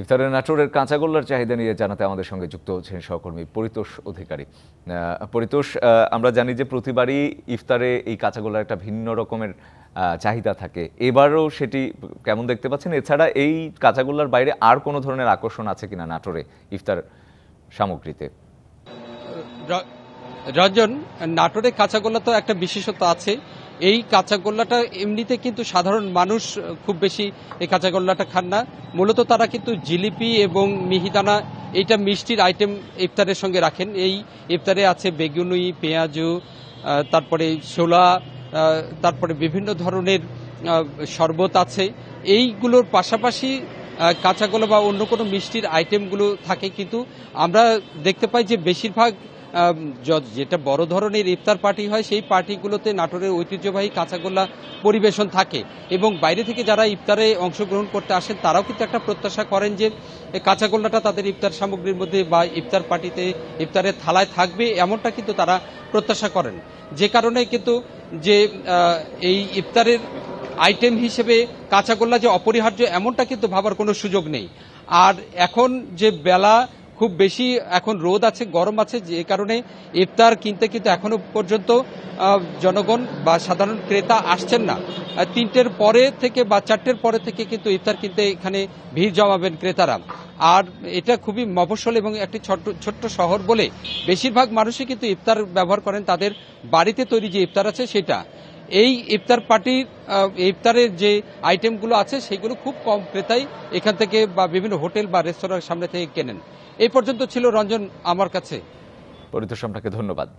ইফতারের নাটোরের কাঁচাগোল্লার চাহিদা নিয়ে জানাতে আমাদের সঙ্গে যুক্ত হচ্ছেন সহকর্মী পরিতোষ অধিকারী। পরিতোষ আমরা জানি যে প্রতিবারই ইফতারে এই কাঁচাগোল্লার একটা ভিন্ন রকমের চাহিদা থাকে। এবারও সেটি কেমন দেখতে পাচ্ছেন? এছাড়া এই কাঁচাগোল্লার বাইরে আর কোনো ধরনের আকর্ষণ আছে কিনা নাটোরে ইফতার সামগ্রীতে? রঞ্জন, নাটোরে কাঁচাগোল্লা তো একটা বিশেষত্ব আছে। এই কাঁচাগোল্লাটা এমনিতে কিন্তু সাধারণ মানুষ খুব বেশি এই কাঁচাগোল্লাটা খান না। মূলত তারা কিন্তু জিলিপি এবং মিহিদানা এইটা মিষ্টির আইটেম ইফতারের সঙ্গে রাখেন। এই ইফতারে আছে বেগুনি, পেঁয়াজু তারপরে ছোলা তারপরে বিভিন্ন ধরনের শরবত আছে। এইগুলোর পাশাপাশি কাঁচাগোলা বা অন্য কোনো মিষ্টির আইটেমগুলো থাকে কিন্তু আমরা দেখতে পাই যে বেশিরভাগ যেটা বড় ধরনের ইফতার পার্টি হয়, সেই পার্টিগুলোতে নাটোরের ঐতিহ্যবাহী কাঁচাগোল্লা পরিবেশন থাকে এবং বাইরে থেকে যারা ইফতারে অংশগ্রহণ করতে আসেন, তারাও কিন্তু একটা প্রত্যাশা করেন যে কাঁচাগোল্লাটা তাদের ইফতার সামগ্রীর মধ্যে বা ইফতার পার্টিতে, ইফতারের থালায় থাকবে, এমনটা কিন্তু তারা প্রত্যাশা করেন। যে কারণে কিন্তু যে এই ইফতারের আইটেম হিসেবে কাঁচাগোল্লা যে অপরিহার্য, এমনটা কিন্তু ভাবার কোনো সুযোগ নেই। আর এখন যে বেলা খুব বেশি এখন রোদ আছে, গরম আছে, যে কারণে ইফতার কিনতে কিন্তু এখনও পর্যন্ত জনগণ বা সাধারণ ক্রেতা আসছেন না। তিনটের পরে থেকে বা চারটের পরে থেকে কিন্তু ইফতার কিনতে এখানে ভিড় জমাবেন ক্রেতারা। আর এটা খুবই মফস্বল এবং একটি ছোট্ট ছোট্ট শহর বলে বেশিরভাগ মানুষই কিন্তু ইফতার ব্যবহার করেন, তাদের বাড়িতে তৈরি যে ইফতার আছে সেটা। এই ইফতার পার্টির ইফতারের যে আইটেমগুলো আছে, সেগুলো খুব কম ক্রেতাই এখান থেকে বা বিভিন্ন হোটেল বা রেস্তোরাঁর সামনে থেকে কেনেন। এই পর্যন্ত ছিল রঞ্জন আমার কাছে। পরিতোষ আপনাকে ধন্যবাদ।